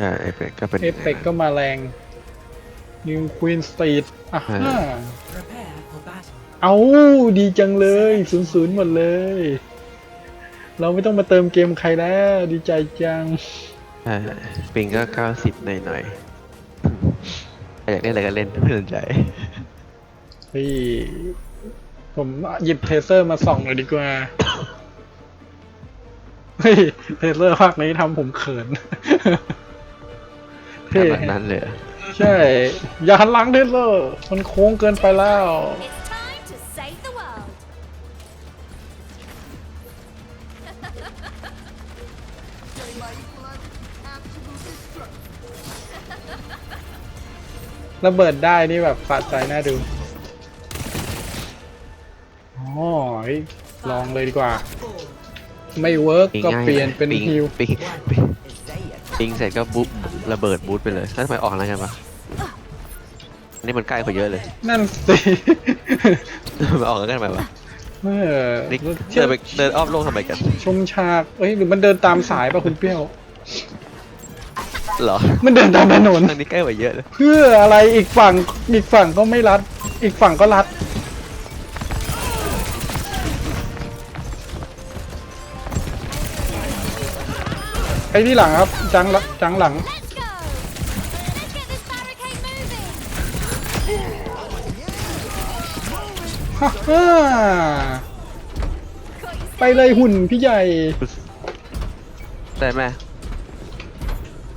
ใช่เอฟเฟกก็เป็นเอฟเฟกก็มาแรง New Queen Street อะใช่ฮะ Prepare for battle. เอาดีจังเลยศูนย์ศูนย์หมดเลย เราไม่ต้องมาเติมเกมใครแล้ว ดีใจจังใช่ปิงก็เก้าสิบหน่อยหน่อยๆอยากเล่นอะไรก็เล่นไม่สนใจเฮ้ยผมหยิบเทเซอร์มาส่องหน่อยดีกว่าเฮ้ยเทเซอร์ภาคนี้ทำผมเขิน ขเท่นาดนั้นเลยเหรอใช่ อย่าหันหลังเทเซอร์มันโค้งเกินไปแล้ว It's time to save the world. ระเบิดได้นี่แบบสะใจน่าดูอ๋อเฮ้ยลองเลยดีกว่า ไม่เวิร์กก็เปลี่ยนเป็นปิงฮิว ปิงปิง ปิงเสร็จก็บุ๊บระเบิดบูทไปเลยแล้วทำไมออกอะไรกันวะอันนี่มันใกล้กว่าเยอะเลย นั่นสิ มันออกกันทำไมวะเออนี่เที่เดิยวนไปเดินอ้อมโลกทำไมกันชมฉากเอ้ยหรือมันเดินตามสายป่ะคุณเปรี้ยว เหรอมันเดินตามถนนทางนี้ใกล้กว่าเยอะเลย เพื่ออะไรอีกฝั่งอีกฝั่งก็ไม่รัด อีกฝั่งก็รัด ไอ้ที่หลังครับ จังหลังจังหลัง Let's go. Let's get this barricade moving. ฮ่าฮ่าไปเลยหุ่นพี่ใหญ่ ได้ไหม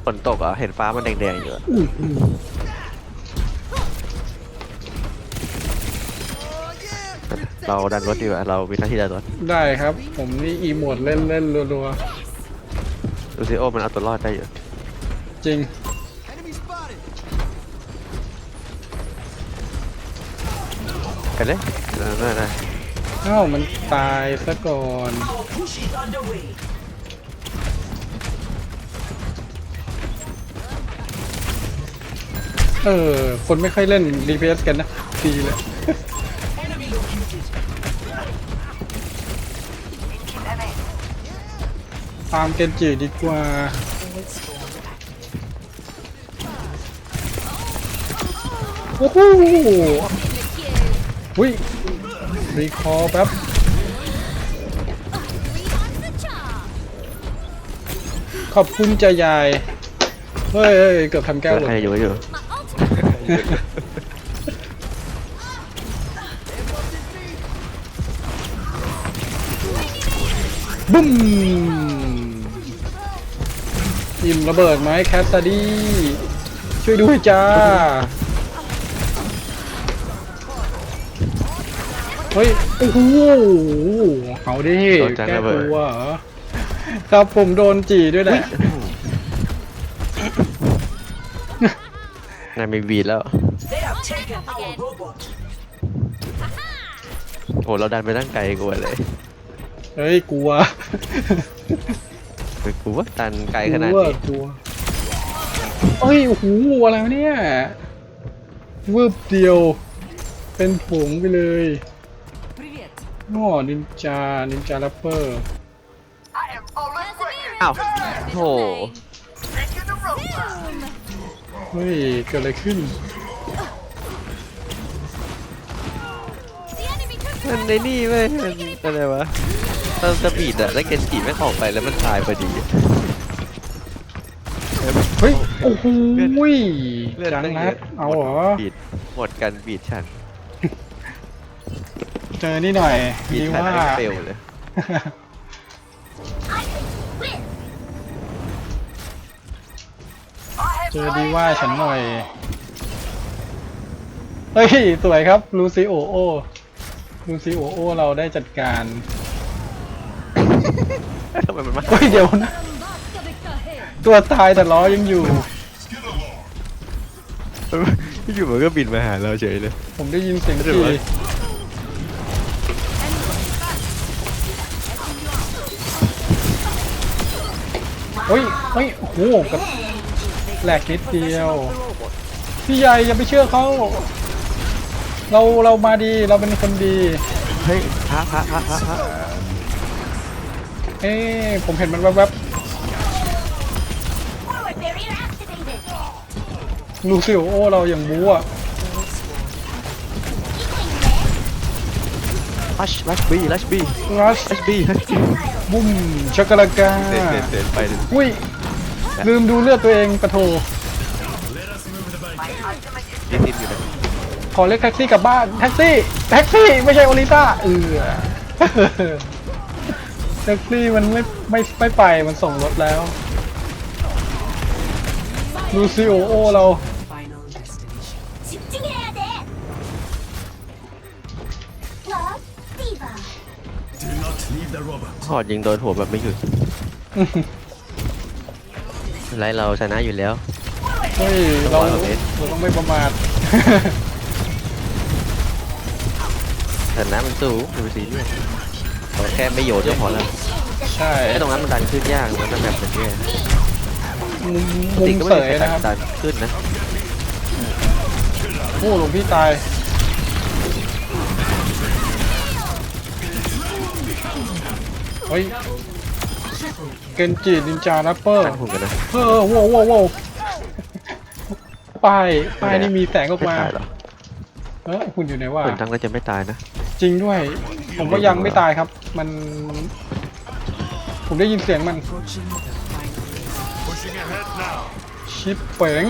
ฝนตกเหรอะเห็นฟ้ามันแดงๆอยู่อะเราดันรถดีกว่าเรามีหน้าที่ดันรถได้ครับ ผมนี่อีโมดเล่นเล่นรัว ดูซิโอมันเอาตัวรอดได้อยู่ๆจริงไปเลยนั่นนั่นเอ้ามันตายซะก่อน Our push is underway. เออ คนไม่ค่อยเล่น DPS กันนะ ดีเลย ตามเกนจิดีกว่า โอ้โหอุ้ยรีคอร์แป๊บ Rewind the chart. ขอบคุณจะยายเฮ้ยเฮ้ยเกือบทำแก้วหล่นใครอยู่ก็อยู่ My ultimate. บุ้มอิ่ม ระเบิดไหมแคสซาดี้ช่วยด้วยจ้า เฮ้ย โอ้โหเอาดิโดนจังแก้ระเบิด ตัวเหรอครับผมโดนจีด้วยแหละ นายมีวีดแล้ว They have taken our robot. โอ้เราดันไปตั้งไกลกว่าเลย เฮ้ยกลัว ไปกูว่าตันไกลขนาดนี้กลัวเฮ้ยโอ้โหอะไรเนี่ยวืบเดียว เป็นผงไปเลยง่อนินจา นินจาแรปเปอร์อ้าวโหเฮ้ย เกิดอะไรขึ้นมันในนี่ไหมมันอะไรวะ ตอนสปีดอะแล้วเกนจิไม่งออกไปแล้วมันตายพอดีเฮ้ย โอ้โหยเลือดจังตั้งนัเยดอะเอาเหรอ บีดหมดกันบีดฉันเจอนี่หน่อยบีดดีฉันว่าไอ้เฟลเลย เจอดีว่าฉันหน่อย เฮ้ย สวยครับ ลูซิโอโอ ลูซิโอโอ เราได้จัดการ ทำไมมันมาเฮ้ยเดี๋ยวนะตัวตายแต่ล้อยังอยู่ อยู่มันก็บินมาหาเราเฉยเลย ผมได้ยินเสียงหรือขี่ว่าเฮ้ยเฮ้ยโอ้โหกับแหลกนิดเดียว พี่ใหญ่อย่าไปเชื่อเขาเราเรามาดีเราเป็นคนดี เฮ้ยพระพระพระพระ พระเอ้ผมเห็นมันแวบ forward barrier active. ลูซิโอโอเราอย่างบู๊อะลัชลัชบีลัชบีรัสลัชบีลัชบีบุ้มช็อกโกแลตกาเดินเดินเดินไปเดินอุ้ย ลืมดูเลือดตัวเองปะโถที่ติดอยู่นะขอเรียกแท็กซี่กลับบ้าน แท็กซี่ แท็กซี่ ไม่ใช่โอลิซ่าเออ แท็กซี่มันไม่ไม่ไม่ไปมันส่งรถแล้ว ลูซิโอโอเรา Final destination. 집중해야 돼. Love Diva. Do not leave the robot. หอดยิงโดนหัวแบบไม่หยุดไรเราชนะอยู่แล้ว เฮ้ย เรา ร้อยกว่าเมตร เราต้องไม่ประมาท ชนะมันสู้ดูสิเนี่ย เราแค่ไม่โยนก็พอแล้วใช่ไอ้ตรงนั้นมันดันขึ้นยากมันแบบเป็นแย่มุมปกมุติมก็เสไม่ยมีใครนะครับดันขึ้นนะโอ้หลวงพี่ตายเฮ้ยเกนจินินจาแรปเปอร์ตั้งหุ่นกันนะเออโว้วโว้วโว้วป้ายป้ายนี่มีแสงออกไม่มาตายหรอเออคุณอยู่ไหนวะหุ่นทั้งก็จะไม่ตายนะจริงด้วย ผมว่ายังไม่ตายครับ มัน ผมได้ยินเสียงมัน Approaching the final Pushing ahead now. ชิปเป๋ง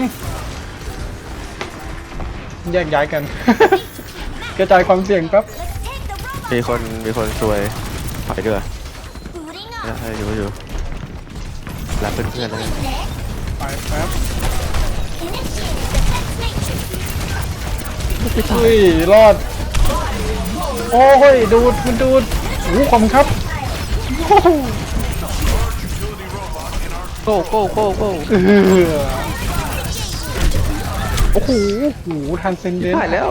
แยกย้ายกัน กระจายความเสี่ยงครับ Let's take the rope. มีคนมีคนซวยถอยด้วย Booting แล้ว up. ให้อยู่อยู่รับเพื่อนๆแล้วกัน Next. ไปครับ Initiate defense matrix. เฮ้ยรอด โอ้ยดูดมันดูดโอ้ขอบคุณครับโอ้โหโก้โก้โก้โก้เออโอ้โหโอ้โหทันเซนเดนผ่านแล้ว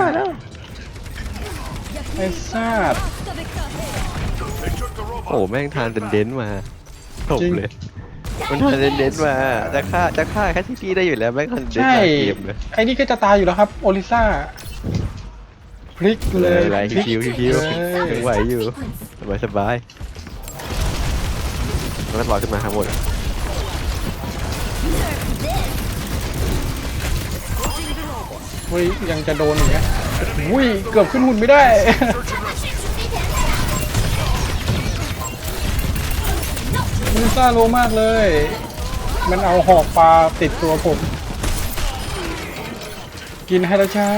ผ่านแล้วไอ้ซาด They took the robot. โอ้แม่งทานเดนเดนมาจบจริงเลยมันทานเดนเดนมาจะฆ่าจะฆ่าแค่ที่พี่ได้อยู่แล้วแม่งทานเดนใช่มาเกมเลยไอ้นี่ก็จะตายอยู่แล้วครับโอลิซ่า พลิกเลเลยยไรคิวคิวคิวเลยยังไหวอยู่สบายสบายแล้วก็ลอยขึ้นมาข้างบนเฮ้ยยังจะโดนอย่างเงี้ยอุ้ยเกือบขึ้นหุ่นไม่ได้ลิซ่าโลมากเลย มันเอาหอกปลาติดตัวผม กินให้แล้วจ้า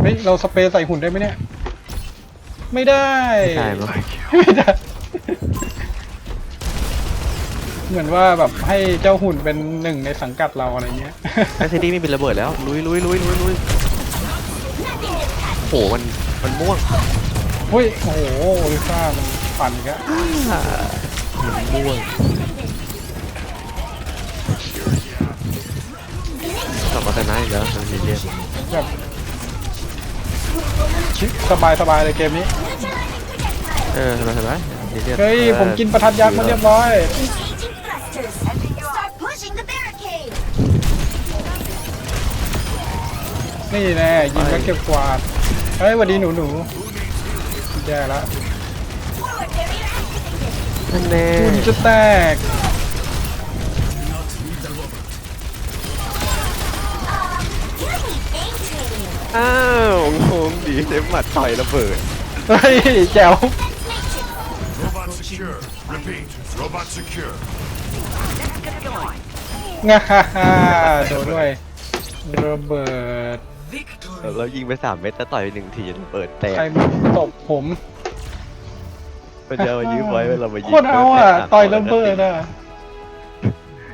เฮ้ยเราสเปรย์ใส่หุ่นได้ไหมเนี่ย ไม่ได้ ใช่มั้งไม่ได้ เหมือนว่าแบบให้เจ้าหุ่นเป็นหนึ่งในสังกัดเราอะไรเงี้ยแค่ที่นี่ไม่มีระเบิดแล้ว ลุยลุยลุยลุยลุยโอ้โหมันมันม่วงเฮ้ย โอ้โหโอลิซ่ามันปั่นอีกแล้วมันม่วงกลับมาชนะอีกแล้วมันมีเรียนแบบ ชิสบายสบายเลยเกมนี้ เออสบายสบายมีเรียนเฮ้ย ผมกินประทัดยักษ์มาเรียบร้อย Engaging thrusters. Start pushing the barricade. นี่แน่ยิงแล้วเก็บกวาด เฮ้ยสวัสดีหนูหนูแย่ละ Forward barrier activated. นั่นแน่คุณจะแตก Can we aim training? อ้าวงง ดีเซฟหมัดต่อยระเบิดเฮ้ยแจ๋ว Robot secure. Repeat. Robot secure. งาฮ่าฮ่าโดนด้วยระเบิด victory. เรายิงไปสามเม็ดแต่ต่อยไปหนึ่งทีระเบิดแตกใครมาตบผมมันจะเอามายืมไว้เวลามายิงโคตรเอาอะต่อยระเบิดอะ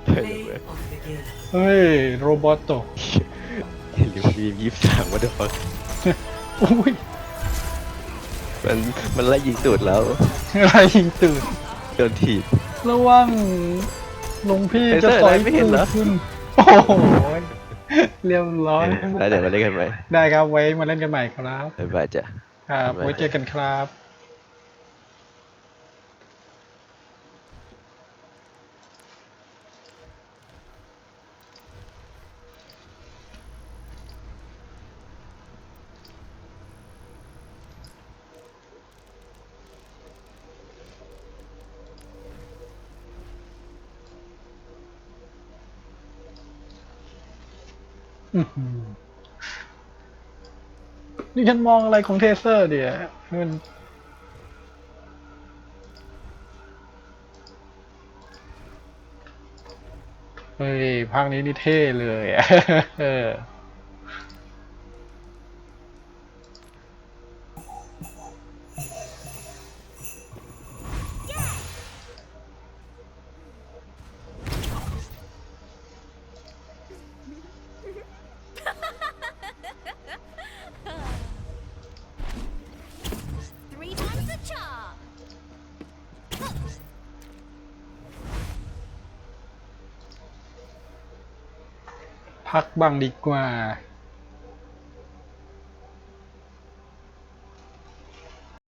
ต่อยระ Play เบิด of the game. เฮ้ยโรบอตตกหรือมียี่สิบสามวันเดอร์ฟัก อุ้ยมันมันไล่ยิงตูดแล้วอะไรยิงตื่นโดนถีบ ระวังหลวงพี่เฮ้ยจะเซอร์ต่อยอะไรไม่เห็นเหรอ ขึ้นโอ้โหเรียบร้อย แล้วเดี๋ยวมาเล่นกันไหมได้ครับไว้มาเล่นกันใหม่ครับ บ๊ายบายจ้ะ ครับบ๊ายบายไว้เจอกันครับ นี่ฉันมองอะไรของเทเซอร์เดี๋ยมันเฮ้ยภาคนี้นี่เท่เลยอะ พักบ้างดีกว่า